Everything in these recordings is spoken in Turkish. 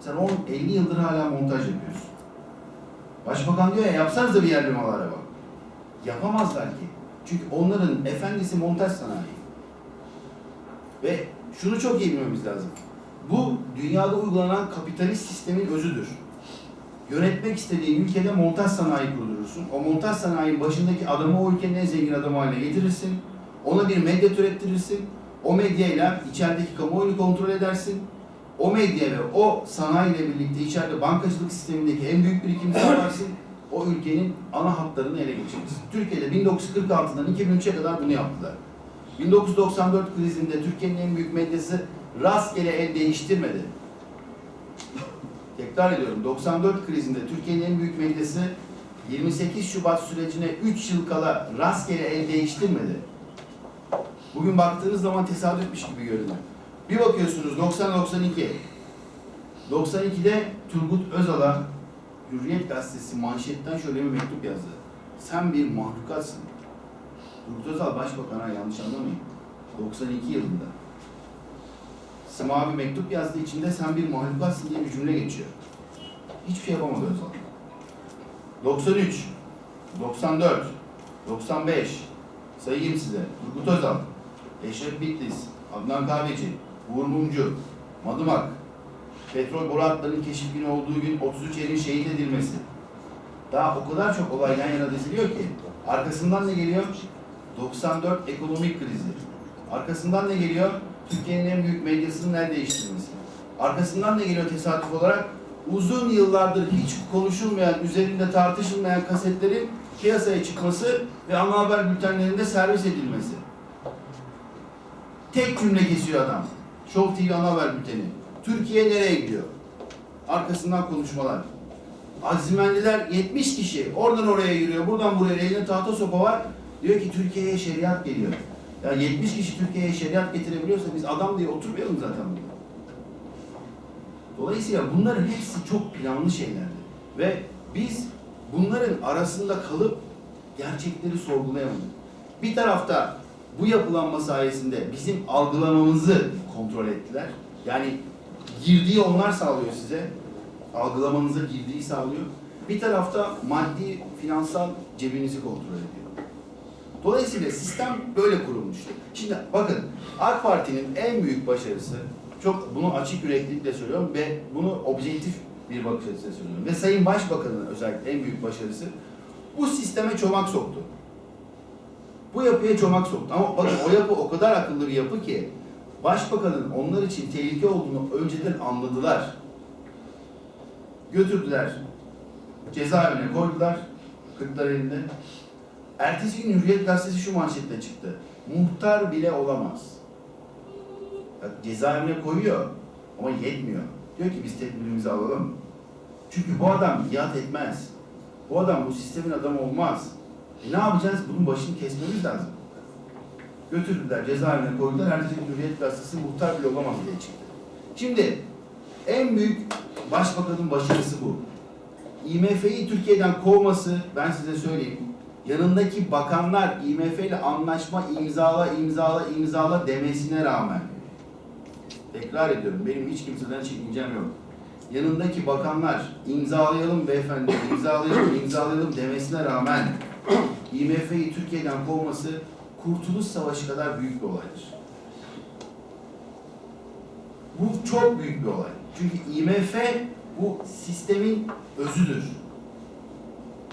Sen 10 50 yıldır hala montaj yapıyorsun. Başbakan diyor ya yapsanıza bir yerli mal araba. Yapamazlar ki. Çünkü onların efendisi montaj sanayi. Ve şunu çok iyi bilmemiz lazım. Bu dünyada uygulanan kapitalist sistemin özüdür. Yönetmek istediğin ülkede montaj sanayi kurdurursun. O montaj sanayinin başındaki adamı o ülkenin en zengin adamı haline getirirsin. Ona bir medya türettirirsin. O medyayla içerideki kamuoyunu kontrol edersin. O medya ve o sanayi ile birlikte içeride bankacılık sistemindeki en büyük birikimi sağlarsın. O ülkenin ana hatlarını ele geçirirsin. Türkiye'de 1946'dan 2003'e kadar bunu yaptılar. 1994 krizinde Türkiye'nin en büyük medyası rastgele el değiştirmedi. Tekrar ediyorum 94 krizinde Türkiye'nin en büyük medyası 28 Şubat sürecine 3 yıl kala rastgele el değiştirmedi. Bugün baktığınız zaman tesadüfmüş gibi görünüyor. Bir bakıyorsunuz 90-92. 92'de Turgut Özal'a Hürriyet Gazetesi manşetten şöyle bir mektup yazdı. Sen bir mahlukatsın. Turgut Özal başbakana yanlış anlamayın. 92 yılında. Sema bir mektup yazdığı içinde sen bir mahlukatsın diye bir cümle geçiyor. Hiçbir şey yapamadı Özal. 93, 94, 95 sayayım size. Turgut Özal, Eşref Bitlis, Adnan Kahveci, Uğur Mumcu, Madımak, petrol boru hatlarının keşif günü olduğu gün 33 erin şehit edilmesi. Daha o kadar çok olay yan yana diziliyor ki. Arkasından ne geliyor? 94 ekonomik krizi. Arkasından ne geliyor? Türkiye'nin en büyük medyasının el değiştirmesi. Arkasından ne geliyor tesadüf olarak? Uzun yıllardır hiç konuşulmayan, üzerinde tartışılmayan kasetlerin piyasaya çıkması ve ana haber bültenlerinde servis edilmesi. Tek cümle kesiyor adam. Show TV ana haber bülteni. Türkiye nereye gidiyor? Arkasından konuşmalar. Azimenliler 70 kişi oradan oraya yürüyor, buradan buraya elinde tahta sopa var. Diyor ki Türkiye'ye şeriat geliyor. Ya 70 kişi Türkiye'ye şeriat getirebiliyorsa biz adam diye oturmayalım zaten burada. Dolayısıyla bunların hepsi çok planlı şeylerdi. Ve biz bunların arasında kalıp gerçekleri sorgulayamadık. Bir tarafta bu yapılanma sayesinde bizim algılamamızı kontrol ettiler. Yani girdiği onlar sağlıyor size. Algılamanıza girdiği sağlıyor. Bir tarafta maddi, finansal cebinizi kontrol ediyor. Dolayısıyla sistem böyle kurulmuştu. Şimdi bakın AK Parti'nin en büyük başarısı, çok bunu açık yüreklilikle söylüyorum ve bunu objektif bir bakış açısıyla söylüyorum. Ve Sayın Başbakan'ın özellikle en büyük başarısı bu sisteme çomak soktu. Bu yapıya çomak soktu. Ama bakın o yapı o kadar akıllı bir yapı ki Başbakanın onlar için tehlike olduğunu önceden anladılar. Götürdüler. Cezaevine koydular. Kırklar elinde. Ertesi gün Hürriyet Gazetesi şu manşetle çıktı. Muhtar bile olamaz. Bak, cezaevine koyuyor ama yetmiyor. Diyor ki biz tedbirimizi alalım. Çünkü bu adam biat etmez. Bu adam bu sistemin adamı olmaz. E ne yapacağız? Bunun başını kesmemiz lazım. Götürdüler cezaevine koydular. Ertesi gün Hürriyet Gazetesi muhtar bile olamaz diye çıktı. Şimdi en büyük başbakanın başarısı bu. IMF'yi Türkiye'den kovması ben size söyleyeyim. Yanındaki bakanlar IMF ile anlaşma imzala imzala imzala demesine rağmen tekrar ediyorum benim hiç kimseden çekincem yok. Yanındaki bakanlar imzalayalım beyefendi imzalayalım imzalayalım demesine rağmen IMF'yi Türkiye'den kovması Kurtuluş Savaşı kadar büyük bir olaydır. Bu çok büyük bir olay. Çünkü IMF bu sistemin özüdür.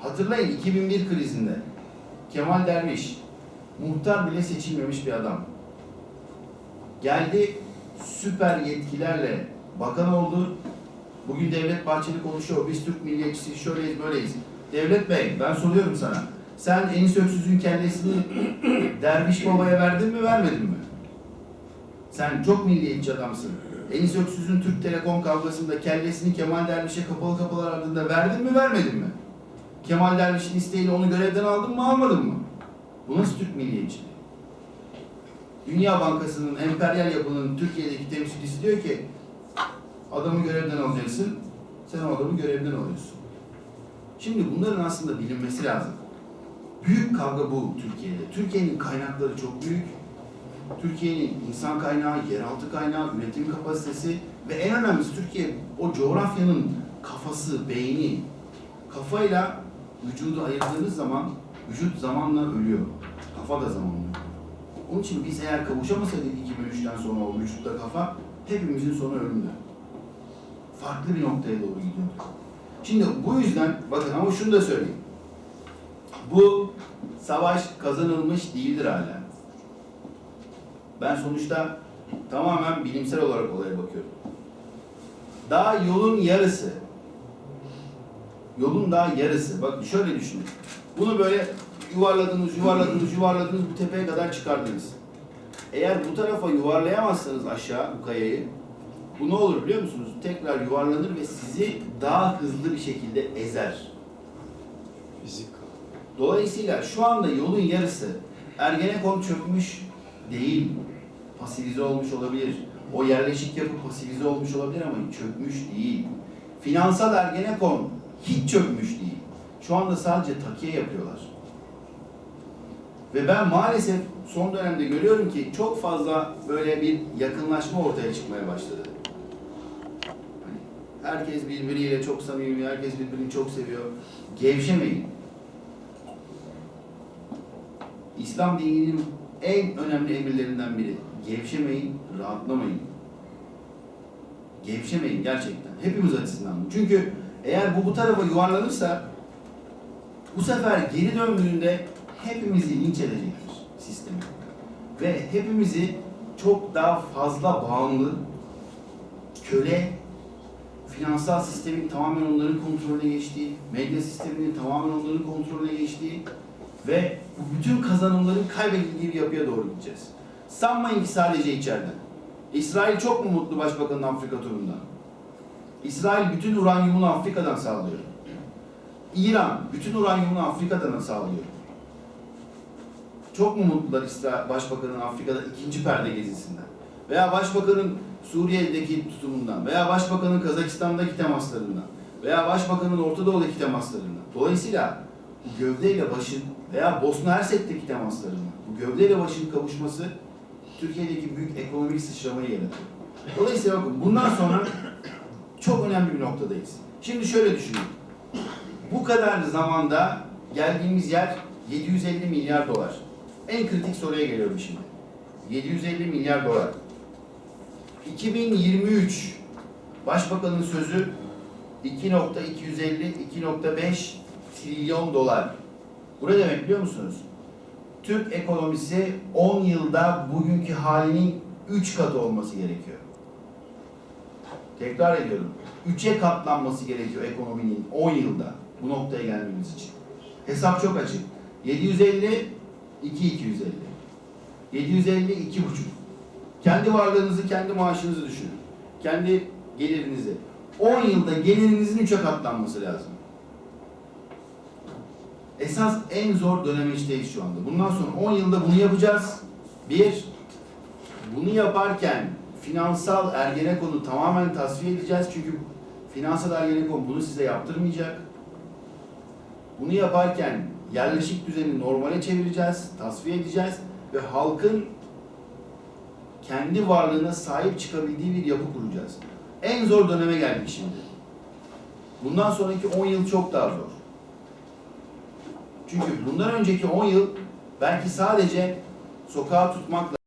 Hatırlayın 2001 krizinde Kemal Derviş muhtar bile seçilmemiş bir adam. Geldi süper yetkilerle bakan oldu. Bugün Devlet Bahçeli konuşuyor. Biz Türk milliyetçisi şöyleyiz böyleyiz. Devlet Bey ben soruyorum sana. Sen Enis Öksüz'ün kellesini Derviş Baba'ya verdin mi vermedin mi? Sen çok milliyetçi adamsın. Enis Öksüz'ün Türk Telekom kavgasında kellesini Kemal Derviş'e kapalı kapılar ardında verdin mi vermedin mi? Kemal Derviş'in isteğiyle onu görevden aldın mı almadın mı? Bu nasıl Türk milliyetçiliği? Dünya Bankası'nın emperyal yapının Türkiye'deki temsilcisi diyor ki adamı görevden alacaksın, sen o adamı görevden alıyorsun. Şimdi bunların aslında bilinmesi lazım. Büyük kavga bu Türkiye'de. Türkiye'nin kaynakları çok büyük. Türkiye'nin insan kaynağı, yeraltı kaynağı, üretim kapasitesi ve en önemlisi Türkiye o coğrafyanın kafası, beyni. Kafayla vücudu ayırdığınız zaman vücut zamanla ölüyor. Kafa da zamanla. Onun için biz eğer kavuşamasaydık 2003'ten sonra o vücutta kafa, hepimizin sonu ölümdü. Farklı bir noktaya doğru gidiyorduk. Şimdi bu yüzden, bakın ama şunu da söyleyeyim. Bu savaş kazanılmış değildir hala. Ben sonuçta tamamen bilimsel olarak olaya bakıyorum. Daha yolun yarısı. Yolun daha yarısı. Bakın şöyle düşünün. Bunu böyle yuvarladınız, yuvarladınız, yuvarladınız bu tepeye kadar çıkardınız. Eğer bu tarafa yuvarlayamazsanız aşağı bu kayayı, bu ne olur biliyor musunuz? Tekrar yuvarlanır ve sizi daha hızlı bir şekilde ezer. Fizik. Dolayısıyla şu anda yolun yarısı Ergenekon çökmüş değil, pasifize olmuş olabilir. O yerleşik yapı pasifize olmuş olabilir ama çökmüş değil. Finansal Ergenekon hiç çökmüş değil. Şu anda sadece takiye yapıyorlar. Ve ben maalesef son dönemde görüyorum ki çok fazla böyle bir yakınlaşma ortaya çıkmaya başladı. Hani herkes birbiriyle çok samimi, herkes birbirini çok seviyor. Gevşemeyin. İslam dininin en önemli emirlerinden biri. Gevşemeyin, rahatlamayın. Gevşemeyin gerçekten. Hepimiz açısından. Çünkü eğer bu bu tarafa yuvarlanırsa bu sefer geri döndüğünde hepimizi linç edecektir sistemi. Ve hepimizi çok daha fazla bağımlı, köle, finansal sistemin tamamen onların kontrolüne geçtiği, medya sisteminin tamamen onların kontrolüne geçtiği ve bütün kazanımların kaybedildiği bir yapıya doğru gideceğiz. Sanmayın ki sadece içeriden. İsrail çok mu mutlu başbakanın Afrika turundan? İsrail bütün uranyumunu Afrika'dan sağlıyor. İran bütün uranyumunu Afrika'dan sağlıyor. Çok mu mutlular İsrail Başbakanın Afrika'da ikinci perde gezisinden? Veya Başbakanın Suriye'deki tutumundan veya Başbakanın Kazakistan'daki temaslarından veya Başbakanın Orta Doğu'daki temaslarından. Dolayısıyla bu gövdeyle başın veya Bosna Hersek'teki temaslarından bu gövdeyle başın kavuşması Türkiye'deki büyük ekonomik sıçramayı yaratıyor. Dolayısıyla bakın bundan sonra çok önemli bir noktadayız. Şimdi şöyle düşünün. Bu kadar zamanda geldiğimiz yer 750 milyar dolar. En kritik soruya geliyorum şimdi. 750 milyar dolar. 2023 Başbakanın sözü 2.250-2.5 trilyon dolar. Bu ne demek biliyor musunuz? Türk ekonomisi 10 yılda bugünkü halinin 3 katı olması gerekiyor. Tekrar ediyorum. 3'e katlanması gerekiyor ekonominin 10 yılda bu noktaya gelmemiz için. Hesap çok açık. 750 2250. 750 2,5. Kendi varlığınızı, kendi maaşınızı düşünün. Kendi gelirinizi. 10 yılda gelirinizin 3'e katlanması lazım. Esas en zor dönemeçteyiz şu anda. Bundan sonra 10 yılda bunu yapacağız. Bir, bunu yaparken finansal ergenekonu tamamen tasfiye edeceğiz. Çünkü finansal ergenekon bunu size yaptırmayacak. Bunu yaparken yerleşik düzeni normale çevireceğiz, tasfiye edeceğiz ve halkın kendi varlığına sahip çıkabildiği bir yapı kuracağız. En zor döneme geldik şimdi. Bundan sonraki 10 yıl çok daha zor. Çünkü bundan önceki 10 yıl belki sadece sokağa tutmakla